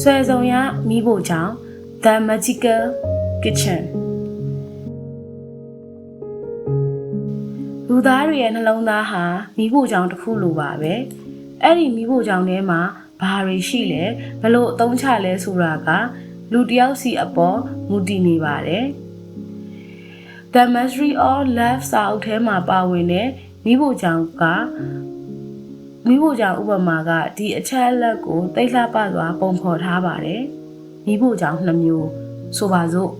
ဆွဲဆောင်ရမိဖို့ကြောင့် The Magical Kitchen လူသားတွေရဲ့နှလုံးသားဟာမိဖို့ကြောင့်တစ်ခုလိုပါပဲအဲ့ဒီမိဖို့ကြောင့်ထဲမှာဘာတွေရှိလဲဘလို့အသုံးချလဲဆိုတာက လူတစ်ယောက်စီအပေါ်မူတည်နေပါတယ် The Mastery of Love စာအုပ်ထဲမှာပါဝင်တဲ့မိဖို့ကြောင့်က မိဖို့ကြောင့်ဥပမာကဒီအချက်အလက်ကိုသိလှပစွာပုံဖော်ထားပါတယ်မိဖို့ကြောင့်နှစ်မျိုးဆိုပါစို့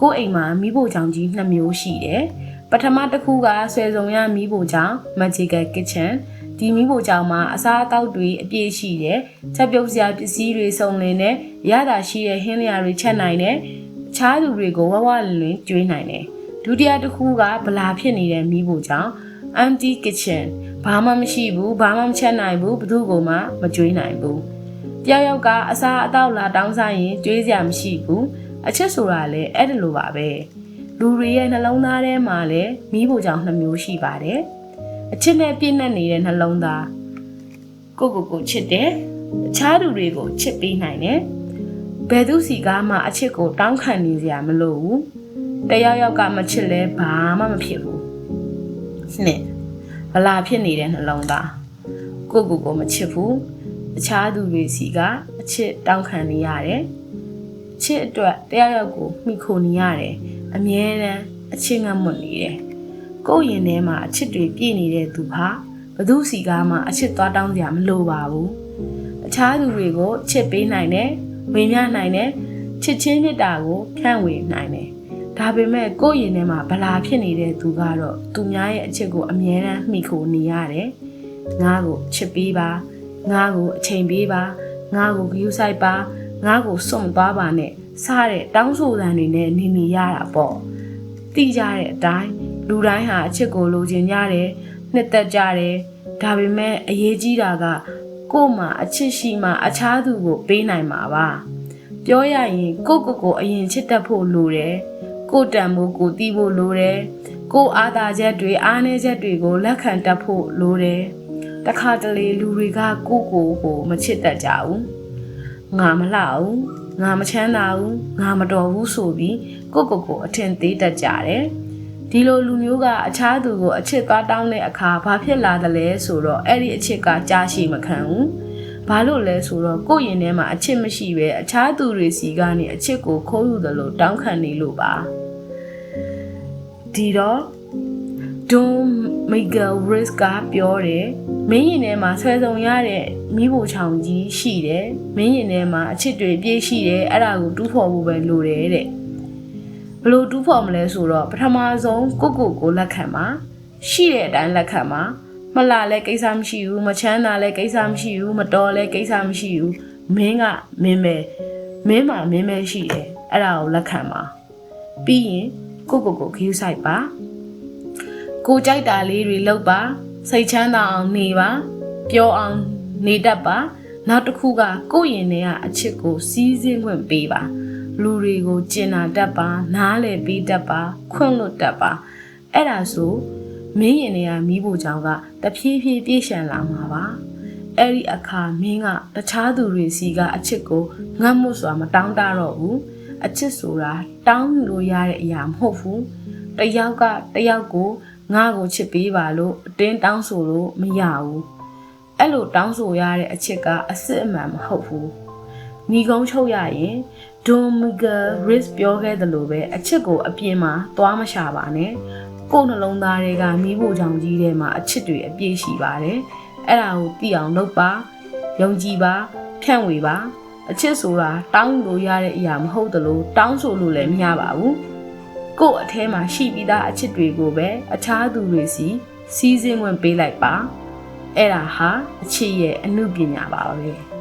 ကိုယ့်အိမ်မှာမိဖို့ကြောင့်ကြီးနှစ်မျိုးရှိတယ်ပထမတစ်ခုကဆွဲစုံရမိဖို့ကြောင့် Magical Kitchen ဒီမိဖို့ကြောင့်မှာအစားအသောက်တွေအပြည့်ရှိတယ်ချက်ပြုတ်စရာပစ္စည်းတွေစုံလင်တဲ့ရတာရှိတဲ့ဟင်းလျာတွေချက်နိုင်တယ်အခြားသူတွေကိုဝဝလင်လင်ကျွေးနိုင်တယ်ဒုတိယတစ်ခုကဗလာဖြစ်နေတဲ့မိဖို့ကြောင့် empty kitchen ဘာမှမရှိဘူးဘာမှမချက်နိုင်ဘူးဘယ်သူကမှမကြွေးနိုင်ဘူးတယောက်ယောက်ကအစားအသောက်လာတောင်းစားရင်ကြွေးစရာမရှိဘူးအချက်ဆိုတာလည်းအဲ့ဒါလိုပါပဲလူတွေရဲ့နှလုံးသားထဲမှာလည်းမိဖို့ကြောင့်နှမျိုးရှိပါတယ်အချစ်နဲ့ပြည့်နှက်နေတဲ့နှလုံးသားကိုကိုကိုချစ်တယ်အခြားသူတွေကိုချစ်ပေးနိုင်တယ်ဘယ်သူစီကားမှအချစ်ကိုတောင်းခံနေစရာမလိုဘူးတယောက်ယောက်ကမချစ်လဲဘာမှမဖြစ်ဘူးနှစ် ဗလာဖြစ်နေတဲ့နှလုံးသားကိုကိုကိုမချစ်ဘူးအခြားသူတွေစီကအချစ်တောင်းခံနေရတယ်ချစ်အတွက်တယောက်ယောက်ကိုမိခိုနေရတယ်အမြဲတမ်းအချစ်ငတ်မွတ်နေတယ်ကိုယ့်ရင်ထဲမှာအချစ်တွေပြည့်နေတဲ့သူဟာဘသူစီကားမှအချစ်သွားတောင်းစရာမလိုပါဘူးအခြားသူတွေကိုချစ်ပေးနိုင်တယ်ဝင်ရနိုင်တယ်ချစ်ချင်းမြတ်တာကိုဖြန့်ဝေနိုင်တယ် ဒါပေမဲ့ကိုယ့်ရင်ထဲမှာဗလာဖြစ်နေတဲ့သူကတော့သူများရဲ့အချစ်ကိုအမြဲတမ်းမှီခိုနေရတယ်ငါ့ကိုချစ်ပေးပါငါ့ကိုအချိန်ပေးပါငါ့ကိုဂရုစိုက်ပါငါ့ကိုစွန့်သွားပါနဲ့စားတဲ့တောင်းဆိုသံတွေနဲ့နေနေရတာပေါ့တိကြတဲ့အတိုင်းလူတိုင်းဟာအချစ်ကိုလိုချင်ကြတယ်နှစ်သက်ကြတယ်ဒါပေမဲ့အရေးကြီးတာကကို့မှာအချစ်ရှိမှအခြားသူကိုပေးနိုင်မှာပါပြောရရင်ကိုကိုကိုအရင်ချစ်တတ်ဖို့လိုတယ် ကိုတန်ဖို့ကိုတီးဖို့လိုတယ်ကိုအားသာချက်တွေအားနည်းချက်တွေကိုလက်ခံတတ်ဖို့လိုတယ်တခါတလေလူတွေကကိုကိုကိုမချစ်တတ်ကြဘူးငါမလှဘူးငါမချမ်းသာဘူးငါမတော်ဘူးဆိုပြီးကိုကိုကိုအထင်သေးတတ်ကြတယ်ဒီလိုလူမျိုးကအခြားသူကိုအချစ်သွားတောင်းတဲ့အခါဘာဖြစ်လာသလဲဆိုတော့အဲ့ဒီအချစ်ကကြားရှိမခံဘူး ဘာလို့လဲဆိုတော့ကိုယ့်ရင်ထဲမှာအချစ်မရှိပဲအခြားသူတွေစီကနေအချစ်ကိုခိုးယူတယ်လို့တောင်းခံနေလို့ပါဒီတော့ Don Miguel Ruiz ကပြောတယ်မင်းရင်ထဲမှာဆွဲဆောင်ရတဲ့မိဖို့ချောင်ကြီးရှိတယ်မင်းရင်ထဲမှာအချစ်တွေပြည့်ရှိတယ်အဲ့ဒါကိုတူးဖော်ဖို့ပဲလိုတယ်တဲ့ဘလို့တူးဖော်မလဲဆိုတော့ပထမဆုံးကိုကိုကိုလက်ခံပါရှိတဲ့အတိုင်းလက်ခံပါ မလာလဲကိစ္စမရှိဘူးမချမ်းသာလဲကိစ္စမရှိဘူးမတော်လဲကိစ္စမရှိဘူးမင်းကမင်းပဲမင်းမှာမင်းပဲရှိတယ်အဲ့ဒါကိုလက်ခံပါပြီးရင်ကိုကိုကိုခယူးဆိုင်ပါကိုကြိုက်တာလေးတွေလုပ်ပါစိတ်ချမ်းသာအောင်နေပါပျော်အောင်နေတတ်ပါနောက်တစ်ခုကကိုယ့်ရင်ထဲကအချစ်ကိုစီးစင်းခွင့်ပေးပါလူတွေကိုကျင်နာတတ်ပါနားလည်ပေးတတ်ပါခွင့်လွတ်တတ်ပါအဲ့ဒါဆို မင်းရင်ထဲကမိဖို့ကြောင့်ကတဖြည်းဖြည်းပြည့်ရှံလာမှာပါအဲ့ဒီအခါမင်းကတခြားသူတွေစီကအချစ်ကိုငတ်မှုစွာမတောင်းတတော့ဘူးအချစ်ဆိုတာတောင်းလို့ရတဲ့အရာမဟုတ်ဘူးတယောက်ကတယောက်ကိုငါ့ကိုချစ်ပေးပါလို့အတင်းတောင်းဆိုလို့မရဘူးအဲ့လိုတောင်းဆိုရတဲ့အချစ်ကအစ်စ်အမှန်မဟုတ်ဘူးညီကုန်းချုပ်ရရင်ဒွန်မီဂယ်ရစ်ပြောခဲ့သလိုပဲအချစ်ကိုအပြင်မှာသွားမရှာပါနဲ့ ကိုယ်နှလုံးသားတွေကမိဖို့ကြောင့်ကြီးထဲမှာအချစ်တွေအပြည့်ရှိပါတယ်အဲ့ဒါကိုသိအောင်လုပ်ပါယုံကြည်ပါဖြန့်ဝေပါအချစ်ဆိုတာတောင်းလို့ရတဲ့အရာမဟုတ်သလိုတောင်းဆိုလို့လည်းမရပါဘူးကို့အထဲမှာရှိပြီးသားအချစ်တွေကိုပဲအခြားသူတွေစီစီးစင်းဝင်ပေးလိုက်ပါအဲ့ဒါဟာအချစ်ရဲ့အမှုပညာပါပဲ